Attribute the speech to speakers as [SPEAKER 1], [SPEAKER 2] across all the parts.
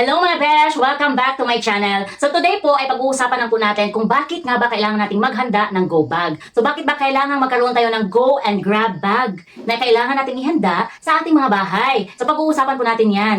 [SPEAKER 1] Hello mga besh! Welcome back to my channel. So today po ay pag-uusapan lang po natin kung bakit nga ba kailangan nating maghanda ng go bag. So bakit ba kailangan magkaroon tayo ng go and grab bag na kailangan nating ihanda sa ating mga bahay. So pag-uusapan po natin yan.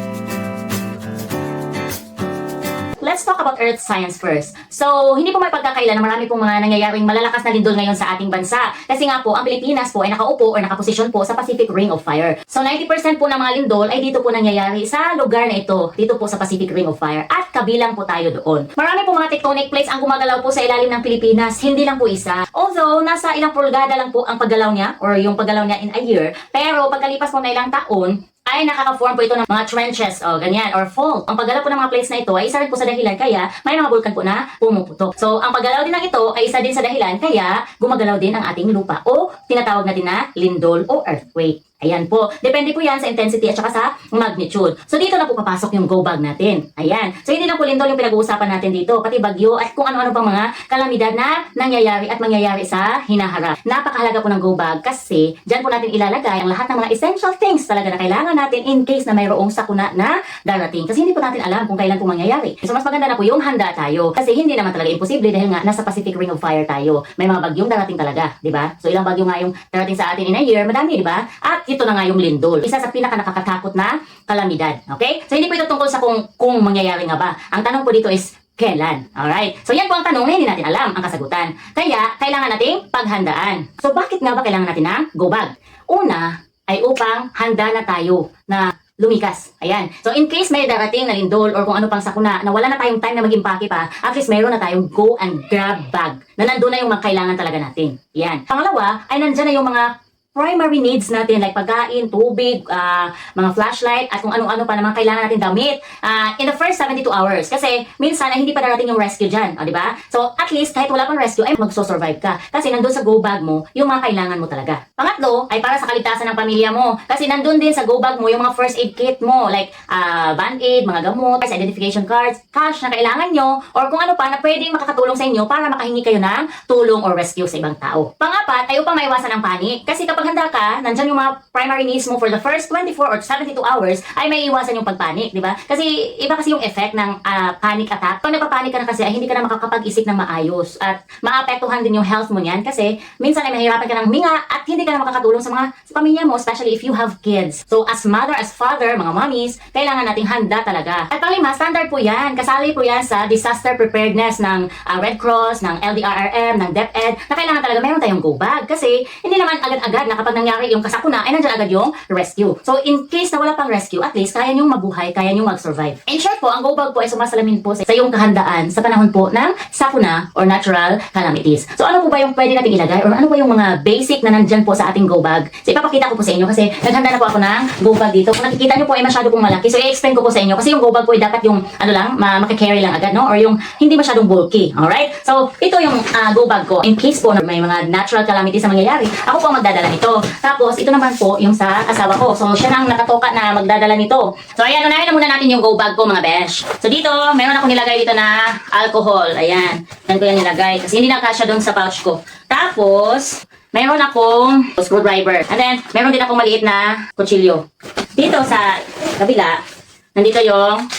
[SPEAKER 1] Let's talk about earth science first. So, hindi po may pagkakaila na marami pong mga nangyayaring malalakas na lindol ngayon sa ating bansa. Kasi nga po, ang Pilipinas po ay nakaupo or nakaposisyon po sa Pacific Ring of Fire. So, 90% po ng mga lindol ay dito po nangyayari sa lugar na ito, dito po sa Pacific Ring of Fire. At kabilang po tayo doon. Marami po mga tectonic plates ang gumagalaw po sa ilalim ng Pilipinas, hindi lang po isa. Although, nasa ilang pulgada lang po ang paggalaw niya or yung paggalaw niya in a year. Pero pagkalipas po na ilang taon, ay nakaka-form po ito ng mga trenches o ganyan or fault. Ang paggalaw po ng mga plates na ito ay isa rin po sa dahilan kaya may mga vulkan po na pumuputok. So, ang paggalaw din ng ito ay isa din sa dahilan kaya gumagalaw din ang ating lupa o tinatawag natin na lindol o earthquake. Ayan po. Depende po yan sa intensity at saka sa magnitude. So, dito na po papasok yung go bag natin. Ayan. So, hindi lang po lindol yung pinag-uusapan natin dito. Pati bagyo at kung ano-ano pang mga kalamidad na nangyayari at mangyayari sa hinaharap. Napakahalaga po ng go bag kasi dyan po natin ilalagay ang lahat ng mga essential things talaga na kailangan natin in case na mayroong sakuna na darating. Kasi hindi po natin alam kung kailan po mangyayari. So, mas maganda na po yung handa tayo. Kasi hindi naman talaga imposible dahil nga nasa Pacific Ring of Fire tayo. May mga bagyong darating talaga, di ba? So, ilang bagyo nga yung darating sa atin in a year, madami, di ba? At ito na nga yung lindol. Isa sa pinaka nakakatakot na kalamidad. Okay? So, hindi po ito tungkol sa kung, kung mangyayari nga ba. Ang tanong po dito is, kailan? Alright? So, yan po ang tanong na hindi natin alam ang kasagutan. Kaya, kailangan nating paghandaan. So, bakit nga ba kailangan natin ng go bag? Una, ay upang handa na tayo na lumikas. Ayan. So, in case may darating na lindol or kung ano pang sakuna na wala na tayong time na mag-impake pa, at least mayroon na tayong go and grab bag na nandun na yung mga kailangan talaga natin. Yan. Pangalawa, ay nandyan na yung mga primary needs natin like pagkain, tubig, ah, mga flashlight, at kung ano-ano pa naman kailangan natin damit ah, in the first 72 hours. Kasi minsan ay hindi pa darating yung rescue dyan, o di ba? So at least kahit wala pang rescue ay magso-survive ka. Kasi nandun sa go bag mo yung mga kailangan mo talaga. Pangatlo ay para sa kaligtasan ng pamilya mo. Kasi nandun din sa go bag mo yung mga first aid kit mo like ah, band-aid, mga gamot, identification cards, cash na kailangan nyo, or kung ano pa na pwedeng makakatulong sa inyo para makahingi kayo ng tulong or rescue sa ibang tao. Pangapat ay upang maiwasan ang panic. Kasi kapag handa ka, nandyan yung mga primary needs mo for the first 24 or 72 hours, ay may iwasan yung pagpanik, di ba? Kasi iba kasi yung effect ng ah, panic attack. Pag nagpapanik ka na kasi, ay hindi ka na makakapag-isip ng maayos. At maapektuhan din yung health mo niyan kasi minsan ay mahirapan ka ng huminga at hindi ka na makakatulong sa mga sa pamilya mo, especially if you have kids. So as mother, as father, mga mommies, kailangan nating handa talaga. At panglima, standard po yan. Kasali po yan sa disaster preparedness ng ah, Red Cross, ng LDRRM, ng DepEd, na kailangan talaga meron tayong go bag. Kasi hindi naman agad-agad na kapag nangyari yung kasakuna, ay nandiyan agad yung rescue. So in case na wala pang rescue, at least kaya niyong mabuhay, kaya niyong mag-survive. In short po, ang go bag po ay sumasalamin po sa iyong kahandaan sa panahon po ng sakuna or natural calamities. So ano po ba yung pwede nating ilagay or ano ba yung mga basic na nandyan po sa ating go bag? So ipapakita ko po sa inyo kasi naghanda na po ako ng go bag dito. Kung nakikita niyo po ay masyado pong malaki. So i-explain ko po sa inyo kasi yung go bag po ay dapat yung ano lang, ma makakarry lang agad, no? Or yung hindi masyadong bulky. Alright? So ito yung ah, go bag ko. In case po na may mga natural calamities na mangyayari, ako po ang magdadala nito. Tapos ito naman po yung sa asawa ko. So siya na ang nakatoka na magdadala nito. So ayan, unahin na muna natin yung go bag ko mga besh. So dito, meron ako nilagay dito na alcohol. Ayan. Yan ko yan nilagay. Kasi hindi nakasya doon sa pouch ko. Tapos, meron akong screwdriver. And then, meron din akong maliit na kutsilyo. Dito sa kabila, nandito yung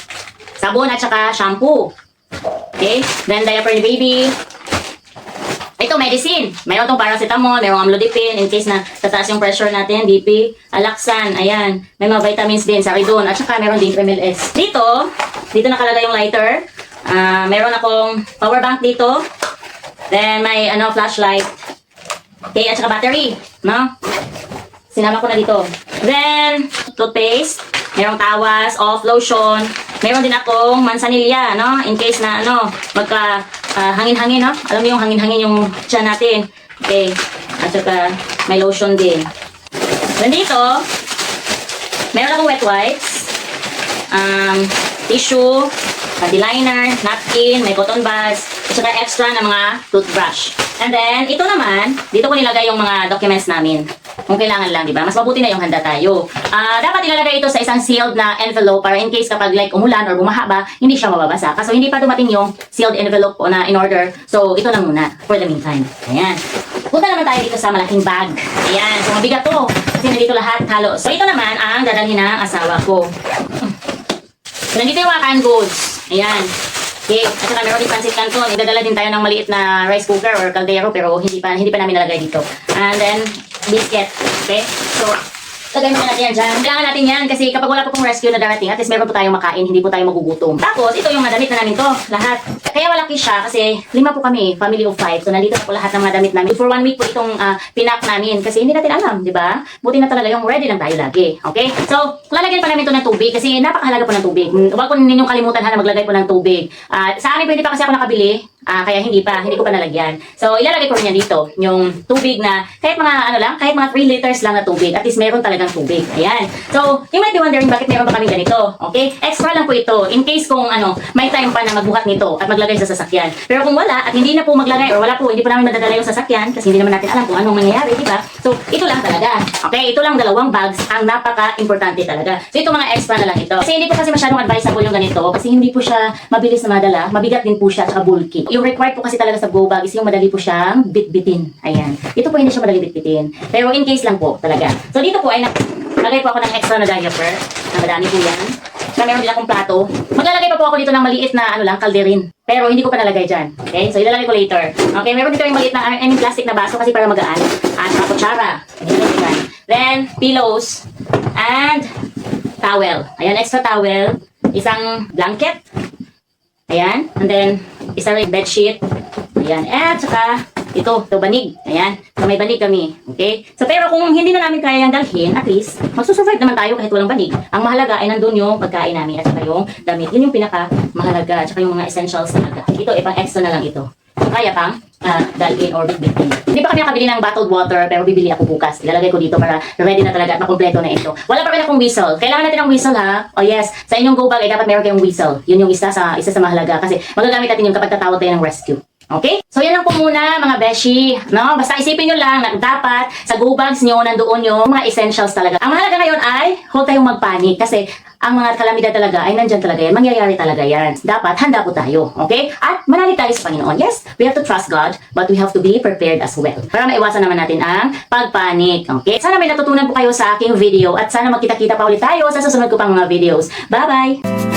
[SPEAKER 1] sabon at saka shampoo. Okay? Then, diaper ni baby. Ito, medicine. Mayroon tong paracetamol, mayroong amlodipine in case na tataas yung pressure natin, BP, alaksan, ayan. May mga vitamins din, saridon, at saka meron din MLS. Dito, dito nakalagay yung lighter. Ah, meron akong power bank dito. Then, may ano, flashlight. Okay, at saka battery, no? Sinama ko na dito. Then, toothpaste. Merong tawas, off, lotion. Meron din akong mansanilya, no? In case na, ano, magka ah, hangin-hangin, no? Alam niyo yung hangin-hangin yung tiyan natin. Okay. At saka, may lotion din. Then dito, meron akong wet wipes. Um, tissue, body liner, napkin, may cotton buds, at saka extra na mga toothbrush. And then, ito naman, dito ko nilagay yung mga documents namin. Kung kailangan lang, di ba? Mas mabuti na yung handa tayo. Ah, dapat ilalagay ito sa isang sealed na envelope para in case kapag like umulan or bumaha ba, hindi siya mababasa. Kaso hindi pa dumating yung sealed envelope na in order. So, ito lang muna for the meantime. Ayan. Punta naman tayo dito sa malaking bag. Ayan. So, mabigat to. Kasi nandito lahat halos. So, ito naman ang dadalhin ng asawa ko. So, nandito yung mga canned goods. Ayan. Okay, at saka meron din pancit canton. Idadala din tayo ng maliit na rice cooker or kaldero pero hindi pa hindi pa namin nalagay dito. And then biscuit. Okay? So, lagay muna natin yan dyan. Kailangan natin yan kasi kapag wala pa pong rescue na darating, at least meron po tayong makain, hindi po tayo magugutom. Tapos, ito yung mga damit na namin to. Lahat. Kaya malaki siya kasi lima po kami, family of five. So, nandito na po lahat ng mga damit namin. For one week po itong ah, pinak namin kasi hindi natin alam, di ba? Buti na talaga yung ready lang tayo lagi. Okay? So, lalagyan pa namin ito ng tubig kasi napakahalaga po ng tubig. Mm, Huwag po ninyong kalimutan ha na maglagay po ng tubig. Ah, sa amin, pwede pa kasi ako nakabili. Ah, kaya hindi pa, hindi ko pa nalagyan. So, ilalagay ko rin yan dito, yung tubig na, kahit mga ano lang, kahit mga 3 liters lang na tubig, at least meron talagang tubig. Ayan. So, you might be wondering bakit meron pa kami ganito. Okay? Extra lang po ito, in case kung ano, may time pa na magbuhat nito at maglagay sa sasakyan. Pero kung wala, at hindi na po maglagay, or wala po, hindi po namin madadala yung sasakyan, kasi hindi naman natin alam kung anong mangyayari, di ba? So, ito lang talaga. Okay? Ito lang dalawang bags, ang napaka-importante talaga. So, ito mga extra na lang ito. Kasi hindi po kasi masyadong advisable yung ganito, kasi hindi po siya mabilis na madala, mabigat din po siya, tsaka bulky. Yung required po kasi talaga sa go bag is yung madali po siyang bitbitin. Ayan. Ito po hindi siya madali bitbitin. Pero in case lang po talaga. So dito po ay nag lagay po ako ng extra na diaper. Na madami po yan. Na meron din akong plato. Maglalagay pa po ako dito ng maliit na ano lang, kalderin. Pero hindi ko pa nalagay dyan. Okay? So ilalagay ko later. Okay? Meron dito yung maliit na, I mean plastic na baso kasi para magaan. At saka kutsara. Then, pillows. And, towel. Ayan, extra towel. Isang blanket. Ayan. And then, isa rin bedsheet. Ayan. At saka, ito, ito banig. Ayan. So, may banig kami. Okay? So, pero kung hindi na namin kaya yung dalhin, at least, magsusurvive naman tayo kahit walang banig. Ang mahalaga ay nandun yung pagkain namin at saka yung damit. Yun yung pinaka mahalaga. At saka yung mga essentials talaga. Ito, ipang extra na lang ito. So, kaya pang uh, dalhin or bitbitin. Hindi pa kami nakabili ng bottled water, pero bibili ako bukas. Ilalagay ko dito para ready na talaga at makumpleto na ito. Wala pa rin akong whistle. Kailangan natin ng whistle ha. Oh yes, sa inyong go bag ay dapat meron kayong whistle. Yun yung isa sa isa sa mahalaga kasi magagamit natin yun kapag tatawag tayo ng rescue. Okay? So yan lang po muna mga beshi. No? Basta isipin nyo lang na dapat sa go bags nyo nandoon yung mga essentials talaga. Ang mahalaga ngayon ay huwag tayong magpanik kasi ang mga kalamidad talaga ay nandyan talaga yan. Mangyayari talaga yan. Dapat handa po tayo. Okay? At manalig tayo sa Panginoon. Yes, we have to trust God but we have to be prepared as well. Para maiwasan naman natin ang pagpanik. Okay? Sana may natutunan po kayo sa aking video at sana magkita-kita pa ulit tayo sa susunod ko pang mga videos. Bye-bye!